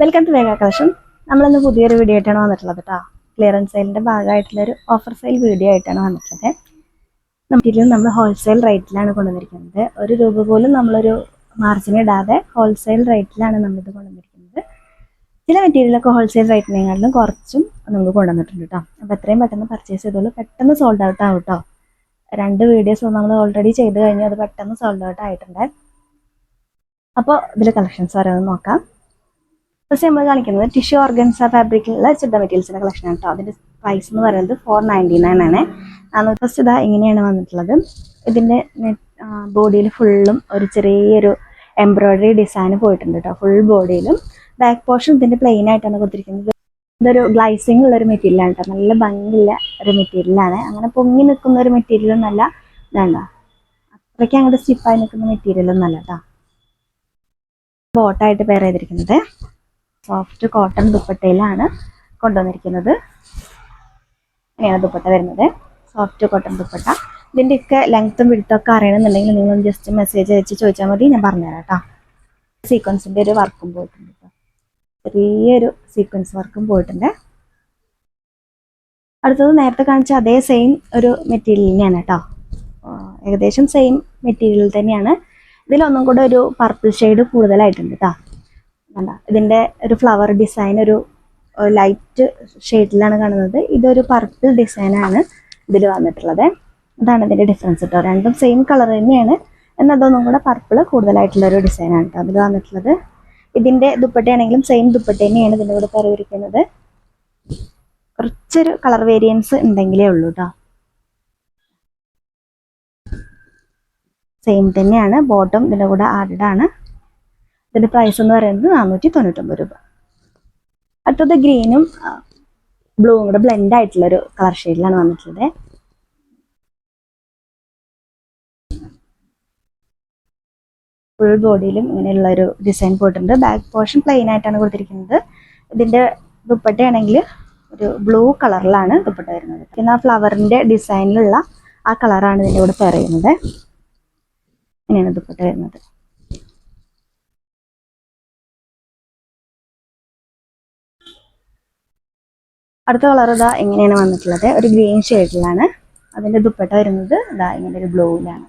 Welcome to വേഗ collection നമ്മളിന്ന് പുതിയൊരു വീഡിയോ ആയിട്ടാണ് വന്നിട്ടുള്ളത് കേട്ടോ ക്ലിയറൻസ് സെയിലിന്റെ ഭാഗമായിട്ടുള്ള ഒരു ഓഫർ സെയിൽ വീഡിയോ ആയിട്ടാണ് വന്നിട്ടുള്ളത്. നമുക്കിലും നമ്മൾ ഹോൾസെയിൽ റേറ്റിലാണ് കൊണ്ടുവന്നിരിക്കുന്നത്. ഒരു രൂപ പോലും നമ്മളൊരു മാർജിൻ ഇടാതെ ഹോൾസെയിൽ റേറ്റിലാണ് നമ്മളിത് കൊണ്ടുവന്നിരിക്കുന്നത്. ചില മെറ്റീരിയലൊക്കെ ഹോൾസെയിൽ റേറ്റിനെക്കാളും കുറച്ചും നമുക്ക് കൊണ്ടുവന്നിട്ടുണ്ട് കേട്ടോ അപ്പോൾ എത്രയും പെട്ടെന്ന് പർച്ചേസ് ചെയ്തോളൂ. പെട്ടെന്ന് സോൾഡ് ഔട്ട് ആവും കേട്ടോ രണ്ട് വീഡിയോസ് നമ്മൾ ഓൾറെഡി ചെയ്ത് കഴിഞ്ഞാൽ അത് പെട്ടെന്ന് സോൾഡ് ഔട്ട് ആയിട്ടുണ്ട്. അപ്പോൾ ഇതിൽ കളക്ഷൻസ് ഓരോന്ന് നോക്കാം. ഫസ്റ്റ് നമ്മൾ കാണിക്കുന്നത് ടിഷ്യൂ ഓർഗൻസ ഫാബ്രിക്കിലുള്ള ചെറുത മെറ്റീരിയൽസിന്റെ കളക്ഷൻ ആണ് കേട്ടോ അതിന്റെ പ്രൈസ് എന്ന് പറയുന്നത് ഫോർ നയന്റി നയൻ ആണ് ഫസ്റ്റ് ഇതാ ഇങ്ങനെയാണ് വന്നിട്ടുള്ളത്. ഇതിന്റെ ബോഡിയിൽ ഫുള്ളും ഒരു ചെറിയൊരു എംബ്രോയ്ഡറി ഡിസൈൻ പോയിട്ടുണ്ട് കേട്ടോ ഫുൾ ബോഡിയിലും ബാക്ക് പോർഷൻ ഇതിന്റെ പ്ലെയിൻ ആയിട്ടാണ് കൊടുത്തിരിക്കുന്നത്. ഇതൊരു ഗ്ലൈസിംഗ് ഉള്ള ഒരു മെറ്റീരിയലാണ് കേട്ടോ നല്ല ഭംഗിയുള്ള ഒരു മെറ്റീരിയലാണ് അങ്ങനെ പൊങ്ങി നിൽക്കുന്ന ഒരു മെറ്റീരിയൽ ഒന്നല്ല വേണ്ട അത്രയ്ക്ക് അങ്ങോട്ട് സ്റ്റിപ്പായി നിൽക്കുന്ന മെറ്റീരിയൽ ഒന്നല്ല കേട്ടോ ബോട്ടായിട്ട് പെയർ ചെയ്തിരിക്കുന്നത്. സോഫ്റ്റ് കോട്ടൺ ദുപ്പട്ടയിലാണ് കൊണ്ടുവന്നിരിക്കുന്നത്. ഇങ്ങനെയാണ് ദുപ്പട്ട വരുന്നത്. Soft cotton dupatta. ഇതിന്റെയൊക്കെ ലെങ്ത്തും വിടുത്തൊക്കെ അറിയണമെന്നുണ്ടെങ്കിൽ നിങ്ങൾ ജസ്റ്റ് മെസ്സേജ് അയച്ച് ചോദിച്ചാൽ മതി. ഞാൻ പറഞ്ഞുതരാം കേട്ടോ. സീക്വൻസിന്റെ ഒരു വർക്കും പോയിട്ടുണ്ട് കേട്ടോ. ചെറിയൊരു സീക്വൻസ് വർക്കും പോയിട്ടുണ്ട്. അടുത്തത് നേരത്തെ കാണിച്ച അതേ സെയിം ഒരു മെറ്റീരിയൽ തന്നെയാണ് കേട്ടോ. ഏകദേശം സെയിം മെറ്റീരിയൽ തന്നെയാണ്. ഇതിലൊന്നും കൂടെ ഒരു പർപ്പിൾ ഷെയ്ഡ് കൂടുതലായിട്ടുണ്ട് കേട്ടോ. കണ്ട. ഇതിന്റെ ഒരു ഫ്ലവർ ഡിസൈൻ ഒരു ലൈറ്റ് ഷെയ്ഡിലാണ് കാണുന്നത്. ഇതൊരു പർപ്പിൾ ഡിസൈനാണ് ഇതിൽ വന്നിട്ടുള്ളത്. അതാണ് ഇതിന്റെ ഡിഫറൻസ് കേട്ടോ രണ്ടും സെയിം കളർ തന്നെയാണ്. എന്നതൊന്നും കൂടെ പർപ്പിൾ കൂടുതലായിട്ടുള്ള ഒരു ഡിസൈനാണ് കേട്ടോ അതിൽ വന്നിട്ടുള്ളത്. ഇതിന്റെ ദുപ്പട്ടയാണെങ്കിലും സെയിം ദുപ്പട്ട തന്നെയാണ് ഇതിന്റെ കൂടെ കരവിരിക്കുന്നത് കുറച്ചൊരു കളർ വേരിയൻസ് ഉണ്ടെങ്കിലേ ഉള്ളൂ കേട്ടോ സെയിം തന്നെയാണ്. ബോട്ടം ഇതിന്റെ കൂടെ ആഡഡ് ആണ്. ഇതിന്റെ പ്രൈസ് എന്ന് പറയുന്നത് നാനൂറ്റി തൊണ്ണൂറ്റൊമ്പത് രൂപ. അടുത്തത് ഗ്രീനും ബ്ലൂവും കൂടെ ബ്ലെൻഡ് ആയിട്ടുള്ള ഒരു കളർ ഷെയ്ഡിലാണ് വന്നിട്ടുള്ളത്. ഫുൾ ബോഡിയിലും ഇങ്ങനെയുള്ള ഒരു ഡിസൈൻ പോയിട്ടുണ്ട്. ബാക്ക് പോർഷൻ പ്ലെയിൻ ആയിട്ടാണ് കൊടുത്തിരിക്കുന്നത്. ഇതിന്റെ ദുപ്പട്ടയാണെങ്കിൽ ഒരു ബ്ലൂ കളറിലാണ് ദുപ്പട്ട വരുന്നത്. പിന്നെ ആ ഫ്ലവറിന്റെ ഡിസൈനിലുള്ള ആ കളറാണ് ഇതിന്റെ കൂടെ പറയുന്നത്. ഇങ്ങനെയാണ് ദുപ്പട്ട വരുന്നത്. അടുത്ത കളർ ഇതാ എങ്ങനെയാണ് വന്നിട്ടുള്ളത്. ഒരു ഗ്രീൻ ഷെയ്ഡിലാണ്. അതിന്റെ ദുപ്പട്ട വരുന്നത് ഇതാ ഇങ്ങനെ ഒരു ബ്ലൂവിലാണ്.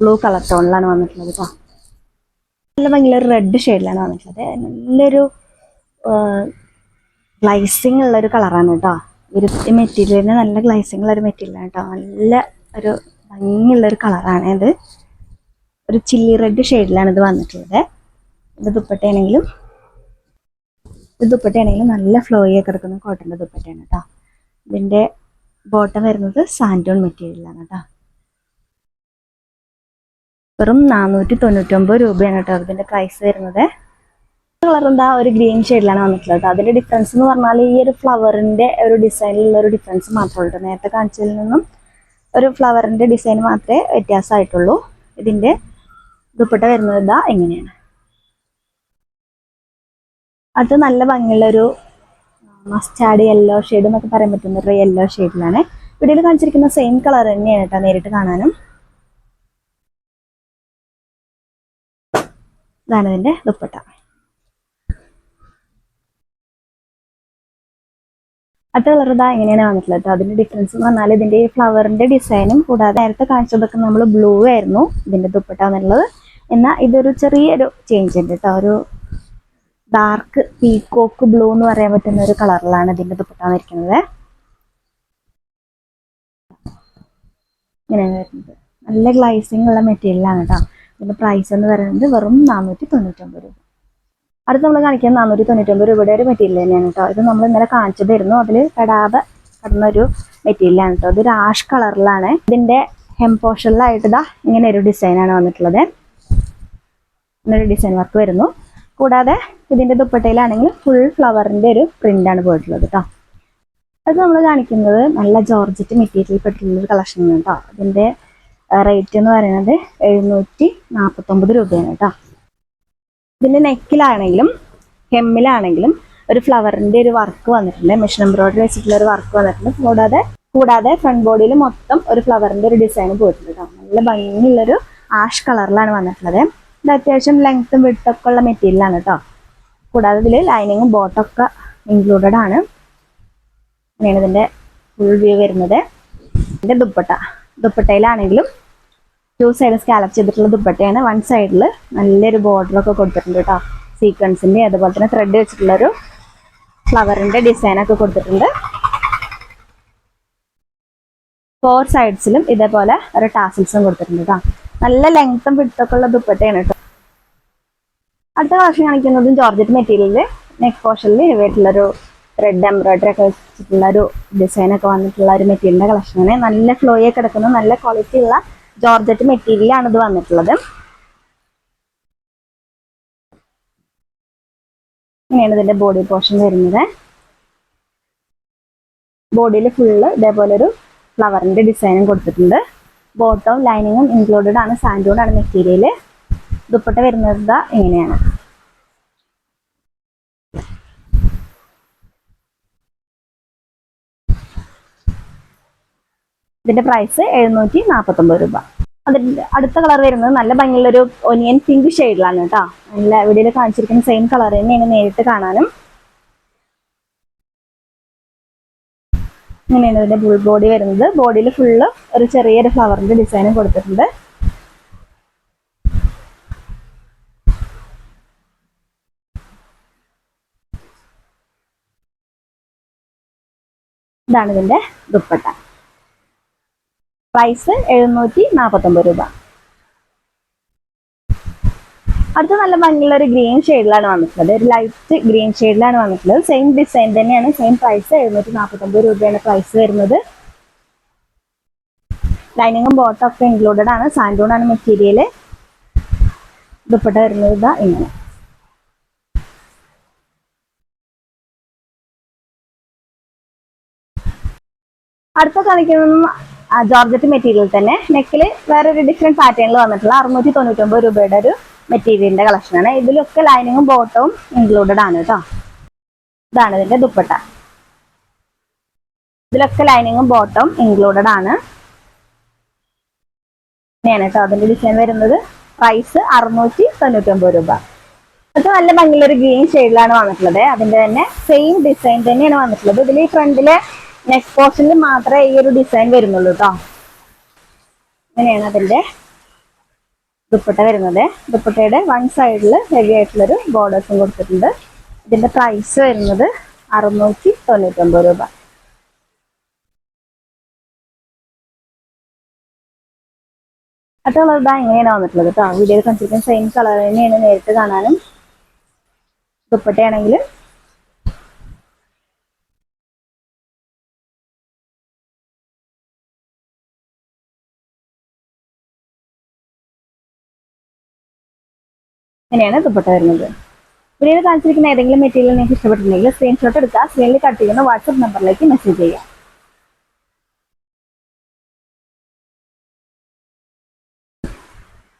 ബ്ലൂ കളർ ടോണിലാണ് വന്നിട്ടുള്ളത് കേട്ടോ നല്ല ഭയങ്കര ഒരു റെഡ് ഷെയ്ഡിലാണ് വന്നിട്ടുള്ളത്. നല്ലൊരു ഗ്ലൈസിങ് ഉള്ള ഒരു കളറാണ് കേട്ടോ ഒരു മെറ്റീരിയലിന് നല്ല ഗ്ലൈസിങ് ഉള്ള ഒരു മെറ്റീരിയലാണ് കേട്ടോ നല്ല ഒരു ഭംഗിയുള്ള ഒരു കളറാണ് ഇത്. ഒരു ചില്ലി റെഡ് ഷെയ്ഡിലാണ് ഇത് വന്നിട്ടുള്ളത്. ഇത് ദുപ്പട്ടയാണെങ്കിലും ഇത് ദുപ്പട്ടയാണെങ്കിലും നല്ല ഫ്ലോയി ഒക്കെ കിടക്കുന്ന കോട്ടന്റെ ദുപ്പട്ടയാണ് കേട്ടോ. ഇതിന്റെ ബോട്ടം വരുന്നത് സാൻഡോൺ മെറ്റീരിയലാണ് കേട്ടോ. വെറും നാനൂറ്റി തൊണ്ണൂറ്റൊമ്പത് രൂപയാണ് കേട്ടോ ഇതിന്റെ പ്രൈസ് വരുന്നത്. കളർ എന്താ? ഒരു ഗ്രീൻ ഷെയ്ഡിലാണ് വന്നിട്ടുള്ളത്. അതിന്റെ ഡിഫറൻസ് എന്ന് പറഞ്ഞാൽ ഈ ഒരു ഫ്ലവറിന്റെ ഒരു ഡിസൈനിലുള്ള ഒരു ഡിഫറൻസ് മാത്രമേ ഉള്ളൂ നേരത്തെ കാണിച്ചതിൽ നിന്നും ഒരു ഫ്ലവറിന്റെ ഡിസൈൻ മാത്രമേ വ്യത്യാസമായിട്ടുള്ളൂ. ഇതിന്റെ ദുപ്പട്ട വരുന്നത് ഇതാ എങ്ങനെയാണ് അത് നല്ല ഭംഗിയുള്ള ഒരു മസ്റ്റാർഡ് യെല്ലോ ഷെയ്ഡ് എന്നൊക്കെ പറയാൻ പറ്റുന്ന ഒരു യെല്ലോ ഷെയ്ഡിലാണ് വീഡിയോയിൽ കാണിച്ചിരിക്കുന്ന സെയിം കളർ തന്നെയാണ് കേട്ടോ നേരിട്ട് കാണാനും. ഇതാണ് ഇതിന്റെ ദുപ്പട്ട. അടുത്ത കളർ ഇതാ എങ്ങനെയാണ് വന്നിട്ടുള്ളത് കേട്ടോ. അതിന്റെ ഡിഫറൻസ് എന്ന് പറഞ്ഞാൽ ഇതിന്റെ ഈ ഫ്ലവറിന്റെ ഡിസൈനും കൂടാതെ നേരത്തെ കാണിച്ചതൊക്കെ നമ്മൾ ബ്ലൂ ആയിരുന്നു ഇതിന്റെ ദുപ്പട്ട എന്നുള്ളത്. എന്നാൽ ഇതൊരു ചെറിയൊരു ചേഞ്ച് ഉണ്ട് കേട്ടോ. ഒരു ഡാർക്ക് പീക്കോക്ക് ബ്ലൂ എന്ന് പറയാൻ പറ്റുന്ന ഒരു കളറിലാണ് ഇതിന്റെ ദുപ്പട്ട വന്നിരിക്കുന്നത്. ഇങ്ങനെയാണ് വരുന്നത്. നല്ല ഗ്ലൈസിംഗ് ഉള്ള മെറ്റീരിയലാണ് കേട്ടോ ഇതിന്റെ പ്രൈസ് എന്ന് പറയുന്നത് വെറും നാനൂറ്റി തൊണ്ണൂറ്റൊമ്പത് രൂപ. അടുത്ത് നമ്മൾ കാണിക്കാൻ നാനൂറ്റി തൊണ്ണൂറ്റൊമ്പത് രൂപയുടെ ഒരു മെറ്റീരിയൽ തന്നെയാണ് കേട്ടോ ഇത് നമ്മൾ ഇന്നലെ കാണിച്ചതായിരുന്നു അതിൽ കടാബ് കടന്നൊരു മെറ്റീരിയലാണ് കേട്ടോ ഇതൊരു ആഷ് കളറിലാണ് ഇതിന്റെ ഹെം പോർഷനിലായിട്ട് ഇതാ ഇങ്ങനെ ഒരു ഡിസൈനാണ് വന്നിട്ടുള്ളത്. ഇങ്ങനൊരു ഡിസൈൻ വർക്ക് വരുന്നു. കൂടാതെ ഇതിന്റെ ദുപ്പട്ടയിലാണെങ്കിൽ ഫുൾ ഫ്ലവറിന്റെ ഒരു പ്രിന്റാണ് പോയിട്ടുള്ളത് കേട്ടോ അത് നമ്മൾ കാണിക്കുന്നത് നല്ല ജോർജറ്റ് മെറ്റീരിയൽ പെട്ടിട്ടുള്ള ഒരു കളക്ഷൻ ആണ് കേട്ടോ ഇതിന്റെ റേറ്റ് എന്ന് പറയുന്നത് എഴുന്നൂറ്റി നാൽപ്പത്തൊമ്പത് രൂപയാണ് കേട്ടോ ഇതിന്റെ നെക്കിലാണെങ്കിലും ഹെമ്മിലാണെങ്കിലും ഒരു ഫ്ലവറിന്റെ ഒരു വർക്ക് വന്നിട്ടുണ്ട്. മെഷീൻ എംബ്രോയിഡറി വെച്ചിട്ടുള്ള ഒരു വർക്ക് വന്നിട്ടുണ്ട്. കൂടാതെ കൂടാതെ ഫ്രണ്ട് ബോഡിയിൽ മൊത്തം ഒരു ഫ്ലവറിന്റെ ഒരു ഡിസൈൻ പോയിട്ടുണ്ട് കേട്ടോ നല്ല ഭംഗിയുള്ളൊരു ആഷ് കളറിലാണ് വന്നിട്ടുള്ളത്. ഇത് അത്യാവശ്യം ലെങ്ത്തും വിട്ടൊക്കെ ഉള്ള മെറ്റീരിയലാണ് കേട്ടോ കൂടാതെ ഇതിൽ ലൈനിങ്ങും ബോട്ടൊക്കെ ഇൻക്ലൂഡഡ് ആണ്. അങ്ങനെയാണ് ഇതിന്റെ ഫുൾ വ്യൂ വരുന്നത്. ഇതിന്റെ ദുപ്പട്ട. ദുപ്പട്ടയിലാണെങ്കിലും ടു സൈഡ് സ്കാലപ്പ് ചെയ്തിട്ടുള്ള ദുപ്പട്ടയാണ്. വൺ സൈഡിൽ നല്ലൊരു ബോർഡർ ഒക്കെ കൊടുത്തിട്ടുണ്ട് കേട്ടോ സീക്വൻസിന്റെ അതുപോലെ തന്നെ ത്രെഡ് വെച്ചിട്ടുള്ളൊരു ഫ്ലവറിന്റെ ഡിസൈനൊക്കെ കൊടുത്തിട്ടുണ്ട്. ഫോർ സൈഡ്സിലും ഇതേപോലെ ഒരു ടാസിൽസും കൊടുത്തിട്ടുണ്ട് കേട്ടോ നല്ല ലെങ്ത്തും പിടുത്തൊക്കെ ഉള്ള ദുപ്പട്ടയാണ് കേട്ടോ അടുത്ത കളക്ഷൻ കാണിക്കുന്നതും ജോർജറ്റ് മെറ്റീരിയലിൽ നെക്ക് പോർഷനിൽ വീട്ടിലൊരു റെഡ് എംബ്രോയിഡറി ഒക്കെ വെച്ചിട്ടുള്ള ഒരു ഡിസൈൻ ഒക്കെ വന്നിട്ടുള്ള ഒരു മെറ്റീരിയലിന്റെ കളക്ഷനാണ് നല്ല ഫ്ലോയെ കിടക്കുന്ന നല്ല ക്വാളിറ്റി ഉള്ള ജോർജറ്റ് മെറ്റീരിയലാണ് ഇത് വന്നിട്ടുള്ളത്. ഇങ്ങനെയാണ് ഇതിന്റെ ബോഡി പോർഷൻ വരുന്നത്. ബോഡിയിൽ ഫുള്ള് ഇതേപോലെ ഒരു ഫ്ലവറിന്റെ ഡിസൈനും കൊടുത്തിട്ടുണ്ട്. ബോട്ടവും ലൈനിങ്ങും ഇൻക്ലൂഡഡ് ആണ്. സാൻഡൂൺ ആണ് മെറ്റീരിയൽ ദുപ്പട്ട വരുന്നത് ഇങ്ങനെയാണ്. ഇതിന്റെ പ്രൈസ് എഴുന്നൂറ്റി നാൽപ്പത്തൊമ്പത് രൂപ. അതിന്റെ അടുത്ത കളർ വരുന്നത് നല്ല ഭംഗിയുള്ള ഒരു ഒനിയൻ പിങ്ക് ഷെയ്ഡിലാണ് കേട്ടോ. നല്ല വീഡിയോയിൽ കാണിച്ചിരിക്കുന്ന സെയിം കളർ തന്നെയാണ് നേരിട്ട് കാണാനും. ഇങ്ങനെയാണ് ഇതിന്റെ ബുൾ ബോഡി വരുന്നത്. ബോഡിയിൽ ഫുള്ള് ഒരു ചെറിയൊരു ഫ്ലവറിന്റെ ഡിസൈനും കൊടുത്തിട്ടുണ്ട്. ഇതാണ് ഇതിന്റെ ദുപ്പട്ട. പ്രൈസ് എഴുന്നൂറ്റി നാൽപ്പത്തൊമ്പത് രൂപ. അടുത്ത നല്ല ഭംഗിയുള്ള ഒരു ഗ്രീൻ ഷെയ്ഡിലാണ് വന്നിട്ടുള്ളത്. ഒരു ലൈറ്റ് ഗ്രീൻ ഷെയ്ഡിലാണ് വന്നിട്ടുള്ളത്. സെയിം ഡിസൈൻ തന്നെയാണ്. സെയിം പ്രൈസ് എഴുന്നൂറ്റി നാൽപ്പത്തൊമ്പത് രൂപയാണ് പ്രൈസ് വരുന്നത്. ലൈനിങ്ങും ബോട്ടം ഒക്കെ ഇൻക്ലൂഡഡ് ആണ്. സാൻഡൂൺ ആണ് മെറ്റീരിയൽ ദുപ്പട്ട വരുന്നത് ഇങ്ങനെ. അടുത്ത കളിക്കുന്ന ജോർജറ്റ് മെറ്റീരിയൽ തന്നെ. നെക്കിൽ വേറൊരു ഡിഫറെന്റ് പാറ്റേണിൽ വന്നിട്ടുള്ള അറുന്നൂറ്റി തൊണ്ണൂറ്റൊമ്പത് രൂപയുടെ ഒരു മെറ്റീരിയലിന്റെ കളക്ഷനാണ് ഇതിലൊക്കെ ലൈനിങ്ങും ബോട്ടവും ഇൻക്ലൂഡഡ് ആണ് കേട്ടോ ഇതാണ് ഇതിന്റെ ദുപ്പട്ട. ഇതിലൊക്കെ ലൈനിങ്ങും ബോട്ടവും ഇൻക്ലൂഡഡ് ആണ്. ഇങ്ങനെയാണ് കേട്ടോ അതിന്റെ ഡിസൈൻ വരുന്നത്. പ്രൈസ് അറുന്നൂറ്റി തൊണ്ണൂറ്റി ഒമ്പത് രൂപ. അത് നല്ല ഭംഗിയുള്ള ഗ്രീൻ ഷെയ്ഡിലാണ് വന്നിട്ടുള്ളത്. അതിന്റെ തന്നെ സെയിം ഡിസൈൻ തന്നെയാണ് വന്നിട്ടുള്ളത്. ഇതിൽ ഈ ഫ്രണ്ടിലെ നെക്ക് പോർഷനിൽ മാത്രമേ ഈ ഒരു ഡിസൈൻ വരുന്നുള്ളൂ കേട്ടോ ഇങ്ങനെയാണ് അതിന്റെ ദുപ്പട്ട വരുന്നത്. ദുപ്പട്ടയുടെ വൺ സൈഡിൽ ഹെവി ആയിട്ടുള്ളൊരു ബോർഡേഴ്സും കൊടുത്തിട്ടുണ്ട്. ഇതിന്റെ പ്രൈസ് വരുന്നത് അറുന്നൂറ്റി തൊണ്ണൂറ്റൊമ്പത് രൂപ. അടുത്ത കളർ ഇതാ ഇങ്ങനെയാണ് വന്നിട്ടുള്ളത് കേട്ടോ. വീഡിയോ കണ്ടിരിക്കുന്ന സെയിം കളർ തന്നെയാണ് നേരിട്ട് കാണാനും. ദുപ്പട്ടയാണെങ്കിൽ ഇങ്ങനെയാണ് ദുപ്പട്ട വരുന്നത്. വീഡിയോയിൽ കാണിച്ചിരിക്കുന്ന ഏതെങ്കിലും മെറ്റീരിയൽ നിങ്ങൾക്ക് ഇഷ്ടപ്പെട്ടിട്ടുണ്ടെങ്കിൽ സ്ക്രീൻഷോട്ട് എടുക്കുക സ്ക്രീനിൽ കട്ട് ചെയ്യുന്ന വാട്സപ്പ് നമ്പറിലേക്ക് മെസ്സേജ് ചെയ്യുക.